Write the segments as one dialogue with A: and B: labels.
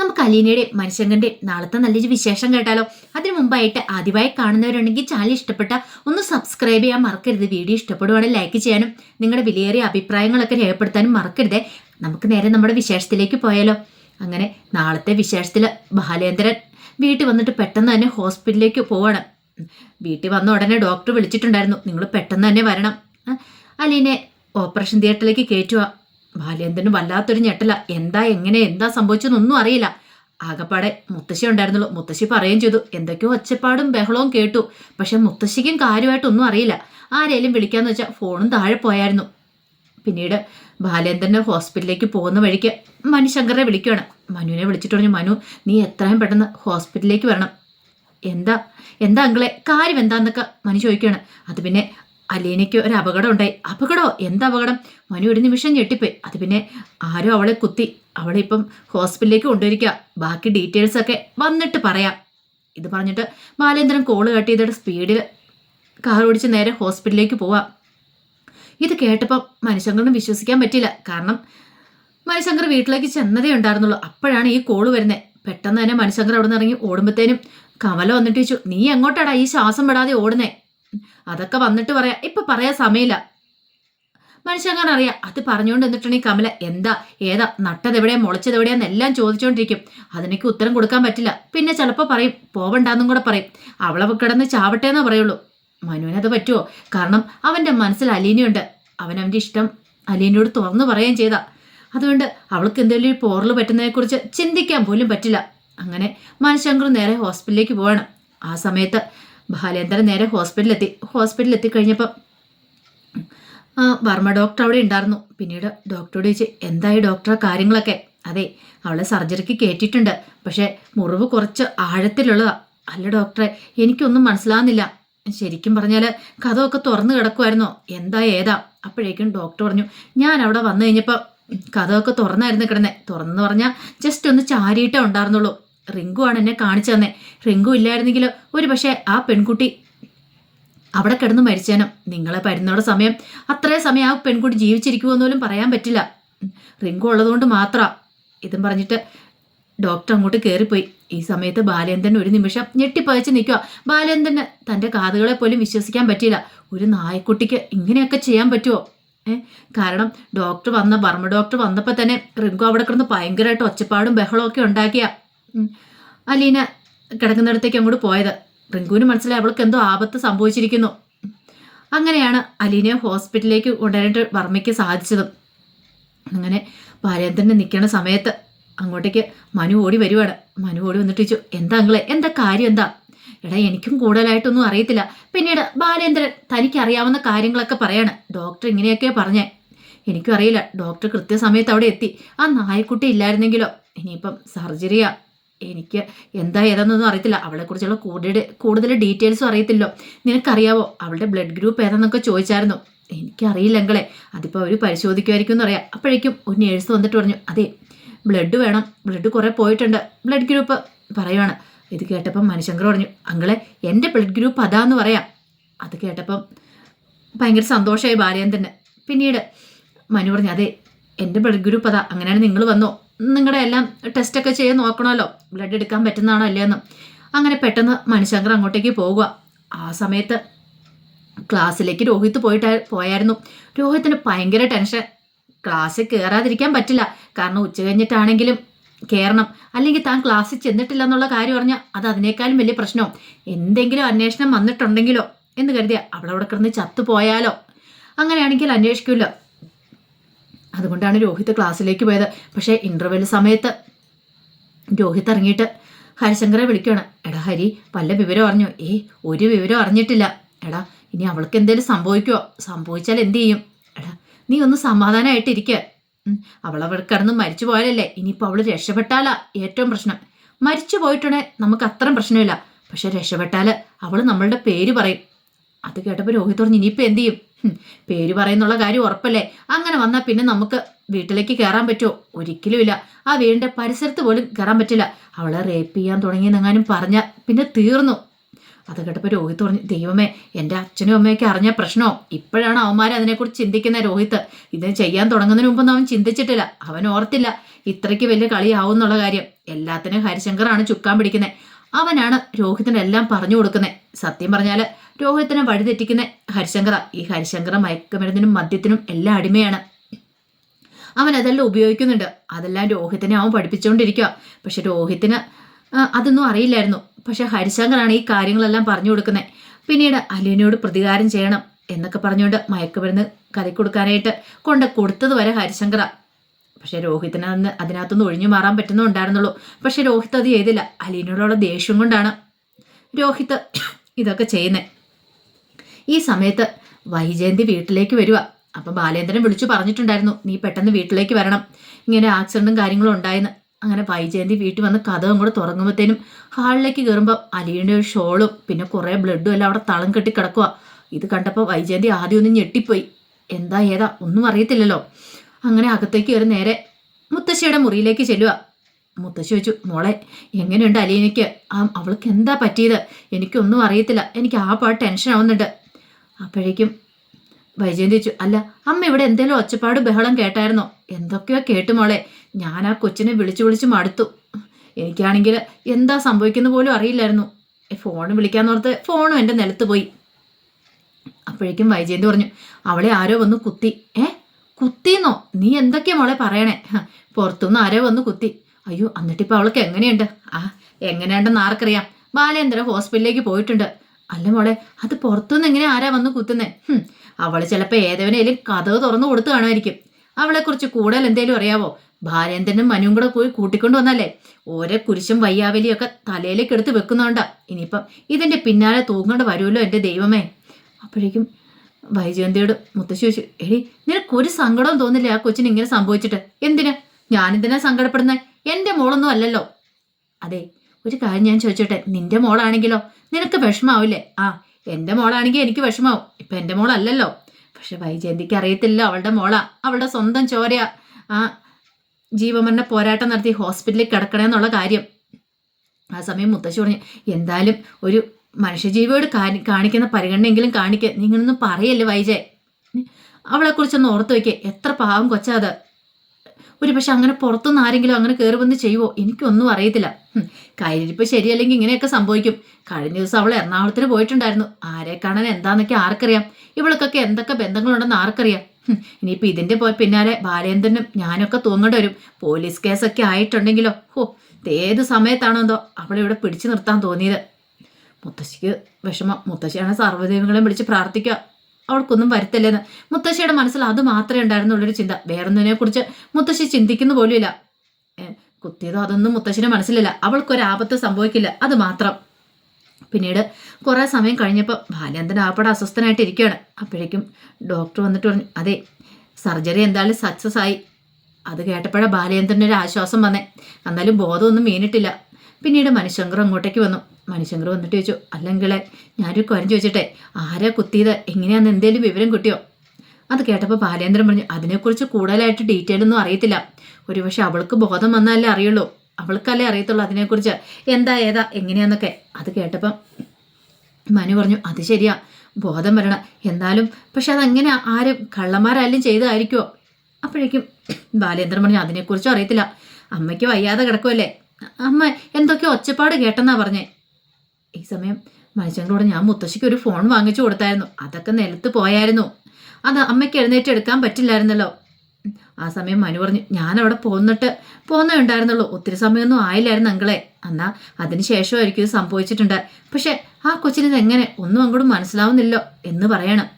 A: നമുക്ക് അലീനയുടെയും മനുഷ്യങ്കന്റെയും നാളത്തെ നല്ലൊരു വിശേഷം കേട്ടാലോ? അതിനു മുമ്പായിട്ട് ആദ്യമായി കാണുന്നവരുണ്ടെങ്കിൽ ചാനൽ ഇഷ്ടപ്പെട്ട ഒന്ന് സബ്സ്ക്രൈബ് ചെയ്യാൻ മറക്കരുത്. വീഡിയോ ഇഷ്ടപ്പെടുവാണെങ്കിൽ ലൈക്ക് ചെയ്യാനും നിങ്ങളുടെ വിലയേറിയ അഭിപ്രായങ്ങളൊക്കെ രേഖപ്പെടുത്താനും മറക്കരുതേ. നമുക്ക് നേരെ നമ്മുടെ വിശേഷത്തിലേക്ക് പോയാലോ? അങ്ങനെ നാളത്തെ വിശേഷത്തിൽ ബാലേന്ദ്രൻ വീട്ടിൽ വന്നിട്ട് പെട്ടെന്ന് തന്നെ ഹോസ്പിറ്റലിലേക്ക് പോവണം. വീട്ടിൽ വന്ന ഉടനെ ഡോക്ടർ വിളിച്ചിട്ടുണ്ടായിരുന്നു. നിങ്ങൾ പെട്ടെന്ന് തന്നെ വരണം. അലീനെ ഓപ്പറേഷൻ തിയേറ്ററിലേക്ക് കയറ്റുക ബാലേന്ദ്രന് വല്ലാത്തൊരു ഞെട്ടല. എന്താ എങ്ങനെ എന്താ സംഭവിച്ചെന്നൊന്നും അറിയില്ല. ആകപ്പാടെ മുത്തശ്ശി ഉണ്ടായിരുന്നുള്ളൂ. മുത്തശ്ശി പറയുകയും ചെയ്തു. എന്തൊക്കെയോ ഒച്ചപ്പാടും ബഹളവും കേട്ടു. പക്ഷെ മുത്തശ്ശിക്കും കാര്യമായിട്ടൊന്നും അറിയില്ല. ആരെയും വിളിക്കാന്ന് വെച്ചാൽ ഫോണും താഴെ പോയായിരുന്നു. പിന്നീട് ബാലേന്ദ്രനെ ഹോസ്പിറ്റലിലേക്ക് പോകുന്ന വഴിക്ക് മനുശങ്കറെ വിളിക്കുകയാണ്. മനുവിനെ വിളിച്ചിട്ട് പറഞ്ഞു മനു നീ എത്രയും പെട്ടെന്ന് ഹോസ്പിറ്റലിലേക്ക് വരണം. എന്താ എന്താ അങ്കിളെ കാര്യം എന്താന്നൊക്കെ മനു ചോദിക്കുകയാണ്. അത് പിന്നെ അലീനയ്ക്ക് ഒരു അപകടം? ഉണ്ടായി അപകടമോ എന്താ അപകടം? മനു ഒരു നിമിഷം ഞെട്ടിപ്പോയി. അത് പിന്നെ ആരോ അവളെ കുത്തി അവളെ ഇപ്പം ഹോസ്പിറ്റലിലേക്ക് കൊണ്ടുവരിക്കുക ബാക്കി ഡീറ്റെയിൽസ് ഒക്കെ വന്നിട്ട് പറയാം. ഇത് പറഞ്ഞിട്ട് ബാലേന്ദ്രൻ കോൾ കട്ട് ചെയ്തിട്ട് സ്പീഡിൽ കാർ ഓടിച്ച് നേരെ ഹോസ്പിറ്റലിലേക്ക് പോവാം. ഇത് കേട്ടപ്പം മനുശങ്കറിന് വിശ്വസിക്കാൻ പറ്റില്ല കാരണം മനുശങ്കർ വീട്ടിലേക്ക് ചെന്നതേ ഉണ്ടായിരുന്നുള്ളൂ. അപ്പോഴാണ് ഈ കോൾ വരുന്നത് പെട്ടെന്ന് തന്നെ മനുശങ്കർ അവിടെ നിന്ന് ഇറങ്ങി ഓടുമ്പോഴത്തേനും കമല വന്നിട്ട് ചോദിച്ചു നീ എങ്ങോട്ടാടാ ഈ ശ്വാസം വിടാതെ ഓടുന്നേ? അതൊക്കെ വന്നിട്ട് പറയാ. ഇപ്പൊ പറയാൻ സമയമില്ല മനുഷ്യങ്ങനെ അറിയാം അത് പറഞ്ഞുകൊണ്ട് എന്നിട്ടുണ്ടെങ്കിൽ കമല എന്താ ഏതാ നട്ടതെവിടെയാ മുളച്ചതെവിടെയാന്ന് എല്ലാം ചോദിച്ചുകൊണ്ടിരിക്കും അതിനൊക്കെ ഉത്തരം കൊടുക്കാൻ പറ്റില്ല. പിന്നെ ചിലപ്പോൾ പറയും പോവണ്ടാന്നും കൂടെ പറയും. അവളെ കിടന്ന് ചാവട്ടെ എന്നേ പറയുള്ളൂ മനുവിനത് പറ്റുമോ കാരണം അവന്റെ മനസ്സിൽ അലീനയുണ്ട്. അവൻ അവന്റെ ഇഷ്ടം അലീനയോട് തുറന്നു പറയുകയും ചെയ്താ. അതുകൊണ്ട് അവൾക്ക് എന്തെങ്കിലും ഒരു പോറൽ പറ്റുന്നതിനെക്കുറിച്ച് ചിന്തിക്കാൻ പോലും പറ്റില്ല. അങ്ങനെ മനുശങ്കർ നേരെ ഹോസ്പിറ്റലിലേക്ക് പോവാണ്. ആ സമയത്ത് ബാലേന്ദ്രൻ നേരെ ഹോസ്പിറ്റലിലെത്തി. ഹോസ്പിറ്റലിലെത്തി കഴിഞ്ഞപ്പം വർമ്മ ഡോക്ടർ അവിടെ ഉണ്ടായിരുന്നു. പിന്നീട് ഡോക്ടറോട് ചോദിച്ച് എന്തായി ഡോക്ടറെ കാര്യങ്ങളൊക്കെ? അതെ അവളെ സർജറിക്ക് കയറ്റിയിട്ടുണ്ട് പക്ഷേ മുറിവ് കുറച്ച് ആഴത്തിലുള്ളതാ. അല്ല ഡോക്ടറെ എനിക്കൊന്നും മനസ്സിലാകുന്നില്ല ശരിക്കും പറഞ്ഞാൽ കഥമൊക്കെ തുറന്നു കിടക്കുമായിരുന്നോ എന്താ ഏതാ? അപ്പോഴേക്കും ഡോക്ടർ പറഞ്ഞു ഞാൻ അവിടെ വന്നു കഴിഞ്ഞപ്പോൾ കഥമൊക്കെ തുറന്നായിരുന്നു കിടന്നെ. തുറന്നു പറഞ്ഞാൽ ജസ്റ്റ് ഒന്ന് ചാരിയിട്ടേ ഉണ്ടായിരുന്നുള്ളൂ. റിങ്കു ആണ് എന്നെ കാണിച്ചു തന്നെ. റിങ്കു ഇല്ലായിരുന്നെങ്കിൽ ഒരു പക്ഷേ ആ പെൺകുട്ടി അവിടെ കിടന്ന് മരിച്ചേനും. നിങ്ങളെ പരുന്നോടെ സമയം. അത്രയും സമയം ആ പെൺകുട്ടി ജീവിച്ചിരിക്കുമെന്ന് പോലും പറയാൻ പറ്റില്ല. റിങ്കു ഉള്ളതുകൊണ്ട് മാത്രം. ഇതും പറഞ്ഞിട്ട് ഡോക്ടർ അങ്ങോട്ട് കയറിപ്പോയി ഈ സമയത്ത് ബാലേന്ദ്രൻ ഒരു നിമിഷം ഞെട്ടിപ്പയച്ച് നിൽക്കുക ബാലേന്ദ്രന് തന്റെ കാതുകളെ പോലും വിശ്വസിക്കാൻ പറ്റിയില്ല. ഒരു നായക്കുട്ടിക്ക് ഇങ്ങനെയൊക്കെ ചെയ്യാൻ പറ്റുമോ കാരണം ഡോക്ടർ വന്ന ബർമ്മ ഡോക്ടർ വന്നപ്പോൾ തന്നെ റിങ്കു അവിടെ കിടന്ന് ഭയങ്കരമായിട്ട് ഒച്ചപ്പാടും ബഹളമൊക്കെ ഉണ്ടാക്കിയ. അലീന കിടക്കുന്നിടത്തേക്ക് അങ്ങോട്ട് പോയത്. റിങ്കുവിന് മനസ്സിലായി അവൾക്ക് എന്തോ ആപത്ത് സംഭവിച്ചിരിക്കുന്നു. അങ്ങനെയാണ് അലീനയെ ഹോസ്പിറ്റലിലേക്ക് കൊണ്ടുവരേണ്ട വർമ്മയ്ക്ക് സാധിച്ചതും. അങ്ങനെ പാരേന്ദ്രനെ നിൽക്കണ സമയത്ത് അങ്ങോട്ടേക്ക് മനു ഓടി വരുവാണ്. മനു ഓടി വന്നിട്ട് ചോദിച്ചു എന്താ അങ്ങളെ എന്താ കാര്യം? എന്താ? എടാ എനിക്കും കൂടുതലായിട്ടൊന്നും അറിയത്തില്ല. പിന്നീട് ബാലേന്ദ്രൻ തനിക്ക് അറിയാവുന്ന കാര്യങ്ങളൊക്കെ പറയാണ്. ഡോക്ടർ ഇങ്ങനെയൊക്കെ പറഞ്ഞേ. എനിക്കും അറിയില്ല. ഡോക്ടർ കൃത്യസമയത്ത് അവിടെ എത്തി. ആ നായക്കുട്ടി ഇല്ലായിരുന്നെങ്കിലോ? ഇനിയിപ്പം സർജറിയാ. എനിക്ക് എന്താ ഏതാണെന്നൊന്നും അറിയത്തില്ല. അവളെക്കുറിച്ചുള്ള കൂടുതൽ കൂടുതൽ ഡീറ്റെയിൽസും അറിയത്തില്ലോ. നിനക്കറിയാവോ? അവളുടെ ബ്ലഡ് ഗ്രൂപ്പ് ഏതാണെന്നൊക്കെ ചോദിച്ചായിരുന്നു. എനിക്കറിയില്ലെങ്കളെ അതിപ്പോൾ അവർ പരിശോധിക്കുമായിരിക്കും എന്നറിയാം അപ്പോഴേക്കും ഒരു നേഴ്സ് വന്നിട്ട് പറഞ്ഞു അതെ ബ്ലഡ് വേണം. ബ്ലഡ് കുറേ പോയിട്ടുണ്ട്. ബ്ലഡ് ഗ്രൂപ്പ് പറയുവാണ്. ഇത് കേട്ടപ്പം മനുശങ്കർ പറഞ്ഞു അങ്കളെ എന്റെ ബ്ലഡ് ഗ്രൂപ്പ് അതാന്ന് പറയാം. അത് കേട്ടപ്പം ഭയങ്കര സന്തോഷമായി ബാലേന്ദ്രന് പിന്നീട് മനു പറഞ്ഞു അതെ എന്റെ ബ്ലഡ് ഗ്രൂപ്പ് അതാ. അങ്ങനെയാണ് നിങ്ങൾ വന്നോ. നിങ്ങളുടെ എല്ലാം ടെസ്റ്റൊക്കെ ചെയ്ത് നോക്കണമല്ലോ. ബ്ലഡ് എടുക്കാൻ പറ്റുന്നതാണോ അല്ലേന്ന് അങ്ങനെ പെട്ടെന്ന് മണിശങ്കർ അങ്ങോട്ടേക്ക് പോകുക ആ സമയത്ത് ക്ലാസ്സിലേക്ക് രോഹിത് പോയിട്ട് പോയായിരുന്നു. രോഹിത്തിന് ഭയങ്കര ടെൻഷൻ. ക്ലാസ്സിൽ കയറാതിരിക്കാൻ പറ്റില്ല. കാരണം ഉച്ച കഴിഞ്ഞിട്ടാണെങ്കിലും കയറണം അല്ലെങ്കിൽ താൻ ക്ലാസ്സിൽ ചെന്നിട്ടില്ല എന്നുള്ള കാര്യം പറഞ്ഞാൽ അത് അതിനേക്കാളും വലിയ പ്രശ്നവും എന്തെങ്കിലും അന്വേഷണം വന്നിട്ടുണ്ടെങ്കിലോ എന്ന് കരുതിയ അവിടെ അവിടെ കിടന്ന് ചത്തുപോയാലോ. അങ്ങനെയാണെങ്കിൽ അന്വേഷിക്കില്ല അതുകൊണ്ടാണ് രോഹിത് ക്ലാസ്സിലേക്ക് പോയത്. പക്ഷേ ഇന്റർവെൽ സമയത്ത് രോഹിത് ഇറങ്ങിയിട്ട് ഹരിശങ്കറെ വിളിക്കുകയാണ്. എടാ ഹരി പല്ല വിവരം അറിഞ്ഞു. ഏ ഒരു വിവരം അറിഞ്ഞിട്ടില്ല. എടാ ഇനി അവൾക്ക് എന്തേലും സംഭവിക്കുമോ സംഭവിച്ചാൽ എന്ത് ചെയ്യും? എടാ നീ ഒന്ന് സമാധാനമായിട്ടിരിക്കുക അവൾ അവിടെ കിടന്ന് മരിച്ചു പോയാലല്ലേ ഇനിയിപ്പോൾ അവൾ രക്ഷപ്പെട്ടാലാ ഏറ്റവും പ്രശ്നം. മരിച്ചു പോയിട്ടുണ്ടെ നമുക്ക് അത്രയും പ്രശ്നമില്ല. പക്ഷെ രക്ഷപ്പെട്ടാൽ അവൾ നമ്മളുടെ പേര് പറയും. അത് കേട്ടപ്പോൾ രോഹിത് പറഞ്ഞു ഇനിയിപ്പോൾ എന്ത് ചെയ്യും? പേര് പറയുന്നുള്ള കാര്യം ഉറപ്പല്ലേ? അങ്ങനെ വന്നാൽ പിന്നെ നമുക്ക് വീട്ടിലേക്ക് കയറാൻ പറ്റുമോ? ഒരിക്കലും ഇല്ല ആ വീടിന്റെ പരിസരത്ത് പോലും കയറാൻ പറ്റില്ല. അവളെ റേപ്പ് ചെയ്യാൻ തുടങ്ങിയെന്നെങ്ങാനും പറഞ്ഞാൽ പിന്നെ തീർന്നു. അത് കേട്ടപ്പോൾ രോഹിത് പറഞ്ഞു ദൈവമേ എന്റെ അച്ഛനും അമ്മയൊക്കെ അറിഞ്ഞ പ്രശ്നമോ ഇപ്പോഴാണ് അവന്മാർ അതിനെക്കുറിച്ച് ചിന്തിക്കുന്ന രോഹിത്. ഇത് ചെയ്യാൻ തുടങ്ങുന്നതിന് മുമ്പൊന്നും അവൻ ചിന്തിച്ചിട്ടില്ല. അവൻ ഓർത്തില്ല. ഇത്രയ്ക്ക് വലിയ കളിയാവും എന്നുള്ള കാര്യം. എല്ലാത്തിനും ഹരിശങ്കറാണ് ചുക്കാൻ പിടിക്കുന്നത് അവനാണ് രോഹിത്തിനെല്ലാം പറഞ്ഞു കൊടുക്കുന്നത് സത്യം പറഞ്ഞാൽ രോഹിത്തിനെ വഴിതെറ്റിക്കുന്ന ഹരിശങ്കറ ഈ ഹരിശങ്കറ മയക്കുമരുന്നിനും മദ്യത്തിനും എല്ലാം അടിമയാണ്. അവൻ അതെല്ലാം ഉപയോഗിക്കുന്നുണ്ട്. അതെല്ലാം രോഹിത്തിനെ അവൻ പഠിപ്പിച്ചുകൊണ്ടിരിക്കുക പക്ഷെ രോഹിത്തിന് അതൊന്നും അറിയില്ലായിരുന്നു. പക്ഷെ ഹരിശങ്കറാണ് ഈ കാര്യങ്ങളെല്ലാം പറഞ്ഞു കൊടുക്കുന്നത് പിന്നീട് അലീനയോട് പ്രതികാരം ചെയ്യണം എന്നൊക്കെ പറഞ്ഞുകൊണ്ട് മയക്കുമരുന്ന് കറി കൊടുക്കാനായിട്ട് കൊണ്ട് കൊടുത്തത് വരെ ഹരിശങ്കറ. പക്ഷെ രോഹിത്തിന് അന്ന് അതിനകത്തുനിന്ന് ഒഴിഞ്ഞു മാറാൻ പറ്റുന്നുണ്ടായിരുന്നുള്ളൂ പക്ഷെ രോഹിത് അത് ചെയ്തില്ല. അലീനോടുള്ള ദേഷ്യം കൊണ്ടാണ് രോഹിത് ഇതൊക്കെ ചെയ്യുന്നത് ഈ സമയത്ത് വൈജയന്തി വീട്ടിലേക്ക് വരിക അപ്പം ബാലേന്ദ്രൻ വിളിച്ചു പറഞ്ഞിട്ടുണ്ടായിരുന്നു നീ പെട്ടെന്ന് വീട്ടിലേക്ക് വരണം. ഇങ്ങനെ ആക്സിഡന്റും കാര്യങ്ങളും ഉണ്ടായെന്ന്. അങ്ങനെ വൈജയന്തി വീട്ടിൽ വന്ന് കഥവും കൂടെ തുടങ്ങുമ്പോഴത്തേനും ഹാളിലേക്ക് കയറുമ്പോൾ അലിയുടെ ഒരു ഷോളും പിന്നെ കുറേ ബ്ലഡും എല്ലാം അവിടെ തളം കെട്ടി കിടക്കുക ഇത് കണ്ടപ്പോൾ വൈജയന്തി ആദ്യം ഒന്ന് ഞെട്ടിപ്പോയി. എന്താ ഏതാ? ഒന്നും അറിയത്തില്ലല്ലോ. അങ്ങനെ അകത്തേക്ക് കയറി നേരെ മുത്തശ്ശിയുടെ മുറിയിലേക്ക് ചെല്ലുക. മുത്തശ്ശി വെച്ചു മോളെ എങ്ങനെയുണ്ട് അലീനയ്ക്ക്? ആ അവൾക്ക് എന്താ പറ്റിയത്? എനിക്കൊന്നും അറിയത്തില്ല. എനിക്ക് ആ പാട് ടെൻഷൻ ആവുന്നുണ്ട്. അപ്പോഴേക്കും വൈജയന്തി വെച്ചു അല്ല അമ്മ ഇവിടെ എന്തേലും ഒച്ചപ്പാട് ബഹളം കേട്ടായിരുന്നോ? എന്തൊക്കെയോ കേട്ടു മോളെ. ഞാൻ ആ കൊച്ചിനെ വിളിച്ചു വിളിച്ച് മടുത്തു. എനിക്കാണെങ്കിൽ എന്താ സംഭവിക്കുന്ന പോലും അറിയില്ലായിരുന്നു. ഫോൺ വിളിക്കാന്നോർത്ത് ഫോണും എന്റെ നിലത്ത് പോയി. അപ്പോഴേക്കും വൈജയന്തി പറഞ്ഞു അവളെ ആരോ വന്ന് കുത്തി. ഏ കുത്തിന്നോ? നീ എന്തൊക്കെയാ മോളെ പറയണേ? പുറത്തുനിന്ന് ആരോ വന്ന് കുത്തി. അയ്യോ എന്നിട്ടിപ്പോൾ അവൾക്ക് എങ്ങനെയുണ്ട്? ആ എങ്ങനെയുണ്ടെന്ന് ആർക്കറിയാം. ബാലേന്ദ്ര ഹോസ്പിറ്റലിലേക്ക് പോയിട്ടുണ്ട്. അല്ല മോളെ അത് പുറത്തുനിന്ന് എങ്ങനെ ആരാ വന്ന് കുത്തുന്നേ? അവൾ ചിലപ്പോൾ ഏതവനേലും കഥവ് തുറന്നു കൊടുത്തു കാണുമായിരിക്കും. അവളെക്കുറിച്ച് കൂടുതൽ എന്തേലും അറിയാവോ? ഭാര്യേന്ദ്രനും മനുവും കൂടെ പോയി കൂട്ടിക്കൊണ്ടു വന്നല്ലേ? ഓരോ കുരിശും വയ്യാവലിയൊക്കെ തലയിലേക്ക് എടുത്ത് വെക്കുന്നോണ്ടാ. ഇനിയിപ്പം ഇതിന്റെ പിന്നാലെ തൂങ്ങേണ്ട വരുമല്ലോ എന്റെ ദൈവമേ. അപ്പോഴേക്കും വൈജയന്തിയോട് മുത്തശ്ശി ചോദിച്ചു എടി നിനക്ക് ഒരു സങ്കടവും തോന്നില്ല ആ കൊച്ചിന് ഇങ്ങനെ സംഭവിച്ചിട്ട്? എന്തിന്? ഞാനെന്തിനാ സങ്കടപ്പെടുന്നത് എന്റെ മോളൊന്നും അല്ലല്ലോ. അതെ ഒരു കാര്യം ഞാൻ ചോദിച്ചോട്ടെ നിന്റെ മോളാണെങ്കിലോ? നിനക്ക് വിഷമാവില്ലേ? ആ എന്റെ മോളാണെങ്കിൽ എനിക്ക് വിഷമാവും ഇപ്പം എന്റെ മോളല്ലല്ലോ. പക്ഷെ വൈജയന്തിക്ക് അറിയത്തില്ല അവളുടെ മോളാ അവളുടെ സ്വന്തം ചോരയാ. ആ ജീവമരണ പോരാട്ടം നടത്തി ഹോസ്പിറ്റലിൽ കിടക്കണമെന്നുള്ള കാര്യം. ആ സമയം മുത്തശ്ശി പറഞ്ഞു എന്തായാലും ഒരു മനുഷ്യജീവിയോട് കാണി കാണിക്കുന്ന പരിഗണനയെങ്കിലും കാണിക്കുക നിങ്ങളൊന്നും പറയല്ലേ വൈജയ് അവളെക്കുറിച്ചൊന്ന് ഓർത്ത് വയ്ക്കുക എത്ര പാവം കൊച്ചാത് ഒരു പക്ഷെ അങ്ങനെ പുറത്തുനിന്ന് ആരെങ്കിലും അങ്ങനെ കയറി വന്ന് ചെയ്യുമോ എനിക്കൊന്നും അറിയത്തില്ല. ഹും, കയ്യിരിപ്പ് ശരിയല്ലെങ്കിൽ ഇങ്ങനെയൊക്കെ സംഭവിക്കും. കഴിഞ്ഞ ദിവസം അവൾ എറണാകുളത്തിന് പോയിട്ടുണ്ടായിരുന്നു. ആരെ കാണാൻ എന്താന്നൊക്കെ ആർക്കറിയാം? ഇവൾക്കൊക്കെ എന്തൊക്കെ ബന്ധങ്ങളുണ്ടെന്ന് ആർക്കറിയാം? ഇനിയിപ്പോൾ ഇതിന്റെ പോയ പിന്നാലെ ബാലേന്ദ്രനും ഞാനൊക്കെ തൂങ്ങേണ്ടി വരും. പോലീസ് കേസൊക്കെ ആയിട്ടുണ്ടെങ്കിലോ? ഹോ. ഏത് സമയത്താണോ എന്തോ അവളെ ഇവിടെ പിടിച്ചു നിർത്താൻ തോന്നിയത്. മുത്തശ്ശിക്ക് വിഷമം. മുത്തശ്ശിയാണ് സർവദൈവങ്ങളെയും വിളിച്ച് പ്രാർത്ഥിക്കുക. അവൾക്കൊന്നും വരുത്തല്ലേന്ന്. മുത്തശ്ശിയുടെ മനസ്സിൽ അത് മാത്രമേ ഉണ്ടായിരുന്നുള്ളൊരു ചിന്ത. വേറൊന്നിനെ കുറിച്ച് മുത്തശ്ശി ചിന്തിക്കുന്നു പോലുമില്ല. കുത്തിയതോ അതൊന്നും മുത്തശ്ശിയുടെ മനസ്സിലില്ല. അവൾക്കൊരു ആപത്ത് സംഭവിക്കില്ല. അത് മാത്രം. പിന്നീട് കുറേ സമയം കഴിഞ്ഞപ്പോൾ ബാലേന്ദ്രൻ ആപ്പാടെ അസ്വസ്ഥനായിട്ട് ഇരിക്കുകയാണ് അപ്പോഴേക്കും ഡോക്ടർ വന്നിട്ട് പറഞ്ഞു അതെ സർജറി എന്തായാലും സക്സസ് ആയി. അത് കേട്ടപ്പോഴാണ് ബാലേന്ദ്രന്റെ ഒരു ആശ്വാസം വന്നേ. എന്നാലും ബോധമൊന്നും വീണിട്ടില്ല. പിന്നീട് മനുശങ്കർ അങ്ങോട്ടേക്ക് വന്നു. മനുശങ്കർ വന്നിട്ട് ചോദിച്ചു അല്ലെങ്കിളെ ഞാനൊരു കാര്യം ചോദിച്ചിട്ടെ ആരാ കുത്തിയത്? എങ്ങനെയാണെന്ന് എന്തേലും വിവരം കിട്ടിയോ? അത് കേട്ടപ്പോൾ ബാലേന്ദ്രൻ പറഞ്ഞു അതിനെക്കുറിച്ച് കൂടുതലായിട്ട് ഡീറ്റെയിൽ ഒന്നും അറിയത്തില്ല. ഒരുപക്ഷെ അവൾക്ക് ബോധം വന്നാലേ അറിയുള്ളൂ. അവൾക്കല്ലേ അറിയത്തുള്ളൂ അതിനെക്കുറിച്ച്. എന്താ ഏതാ എങ്ങനെയാന്നൊക്കെ. അത് കേട്ടപ്പം മനു പറഞ്ഞു അത് ശരിയാ. ബോധം വരണം. എന്നാലും പക്ഷെ അതങ്ങനെ ആരും കള്ളന്മാരായാലും ചെയ്തതായിരിക്കുമോ അപ്പോഴേക്കും ബാലേന്ദ്രൻ പറഞ്ഞു അതിനെക്കുറിച്ചും അറിയത്തില്ല. അമ്മയ്ക്ക് വയ്യാതെ കിടക്കുമല്ലേ അമ്മ എന്തൊക്കെയോ ഒച്ചപ്പാട് കേട്ടെന്നാ പറഞ്ഞേ? ഈ സമയം മനുഷ്യങ്ങളോട് ഞാൻ മുത്തശ്ശിക്ക് ഒരു ഫോൺ വാങ്ങിച്ചു കൊടുത്തായിരുന്നു. അതൊക്കെ നിലത്ത് പോയായിരുന്നു. അത് അമ്മയ്ക്ക് എഴുന്നേറ്റ് എടുക്കാൻ പറ്റില്ലായിരുന്നല്ലോ. ആ സമയം മനു പറഞ്ഞു ഞാനവിടെ പോന്നിട്ട് പോന്നേ ഉണ്ടായിരുന്നുള്ളൂ. ഒത്തിരി സമയമൊന്നും ആയില്ലായിരുന്നു അങ്കളെ. എന്നാ അതിന് ശേഷമായിരിക്കും ഇത് സംഭവിച്ചിട്ടുണ്ട്. പക്ഷെ ആ കൊച്ചിന് ഇതെങ്ങനെ ഒന്നും അങ്ങോട്ട് മനസ്സിലാവുന്നില്ലോ എന്ന് പറയണം.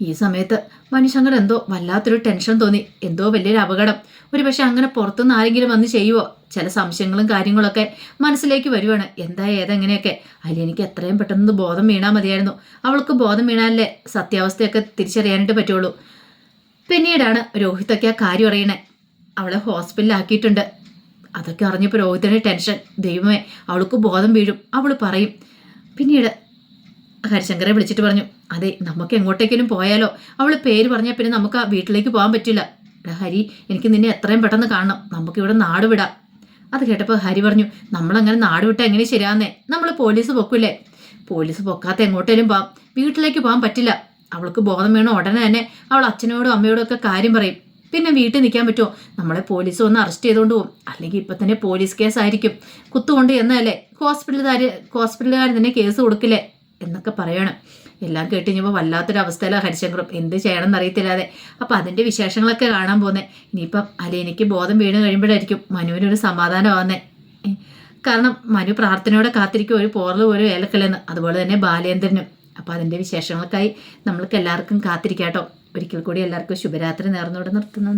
A: ഈ സമയത്ത് മനുഷ്യങ്ങൾ എന്തോ വല്ലാത്തൊരു ടെൻഷൻ തോന്നി. എന്തോ വലിയൊരു അപകടം. ഒരു പക്ഷെ അങ്ങനെ പുറത്തുനിന്ന് ആരെങ്കിലും വന്ന് ചെയ്യുവോ? ചില സംശയങ്ങളും കാര്യങ്ങളൊക്കെ മനസ്സിലേക്ക് വരുവാണ്. എന്താ ഏതെങ്ങനെയൊക്കെ? അതിൽ എനിക്ക് എത്രയും പെട്ടെന്ന് ബോധം വീണാൽ മതിയായിരുന്നു. അവൾക്ക് ബോധം വീണാലേ സത്യാവസ്ഥയൊക്കെ തിരിച്ചറിയാനായിട്ട് പറ്റുള്ളൂ. പിന്നീടാണ് രോഹിത്തൊക്കെ ആ കാര്യം അറിയണേ. അവളെ ഹോസ്പിറ്റലിലാക്കിയിട്ടുണ്ട്. അതൊക്കെ അറിഞ്ഞപ്പോൾ രോഹിത്തിന് ടെൻഷൻ ദൈവമേ അവൾക്ക് ബോധം വീഴും. അവൾ പറയും. പിന്നീട് ഹരിശങ്കറെ വിളിച്ചിട്ട് പറഞ്ഞു. അതെ നമുക്ക് എങ്ങോട്ടേക്കെങ്കിലും പോയാലോ? അവൾ പേര് പറഞ്ഞാൽ പിന്നെ നമുക്ക് ആ വീട്ടിലേക്ക് പോകാൻ പറ്റില്ല. ഹരി എനിക്ക് നിന്നെ എത്രയും പെട്ടെന്ന് കാണണം. നമുക്കിവിടെ നാട് വിടാം. അത് കേട്ടപ്പോൾ ഹരി പറഞ്ഞു നമ്മളങ്ങനെ നാട് വിട്ടാൽ എങ്ങനെ ശരിയാന്നേ നമ്മൾ പോലീസ് പൊക്കില്ലേ? പോലീസ് പൊക്കാത്ത എങ്ങോട്ടേലും പോകാം വീട്ടിലേക്ക് പോകാൻ പറ്റില്ല. അവൾക്ക് ബോധം വേണം ഉടനെ തന്നെ അവൾ അച്ഛനോടും അമ്മയോടും ഒക്കെ കാര്യം പറയും. പിന്നെ വീട്ടിൽ നിൽക്കാൻ പറ്റുമോ? നമ്മളെ പോലീസ് ഒന്ന് അറസ്റ്റ് ചെയ്തുകൊണ്ട് പോകും അല്ലെങ്കിൽ ഇപ്പം തന്നെ പോലീസ് കേസായിരിക്കും. കുത്തുകൊണ്ട് എന്നല്ലേ ഹോസ്പിറ്റലുകാർ ഹോസ്പിറ്റലുകാർ തന്നെ കേസ് കൊടുക്കില്ലേ? എന്നൊക്കെ പറയണം. എല്ലാം കേട്ട് കഴിഞ്ഞപ്പോൾ വല്ലാത്തൊരവസ്ഥയിലാണ് ഹരിശങ്കറും. എന്ത് ചെയ്യണം എന്നറിയത്തില്ലാതെ അപ്പം അതിന്റെ വിശേഷങ്ങളൊക്കെ കാണാൻ പോകുന്നത് ഇനിയിപ്പം അലീനയ്ക്ക് ബോധം വീണ് കഴിയുമ്പോഴായിരിക്കും മനുവിനൊരു സമാധാനമാകുന്നത് കാരണം മനു പ്രാർത്ഥനയോടെ കാത്തിരിക്കും ഒരു പോറൽ പോലും ഏലക്കല്ലെന്ന് അതുപോലെ തന്നെ ബാലേന്ദ്രനും. അപ്പോൾ അതിന്റെ വിശേഷങ്ങൾക്കായി നമ്മൾക്ക് എല്ലാവർക്കും കാത്തിരിക്കാട്ടോ. ഒരിക്കൽ കൂടി എല്ലാവർക്കും ശുഭരാത്രി നേർന്നുകൊണ്ട് നിർത്തുന്നു.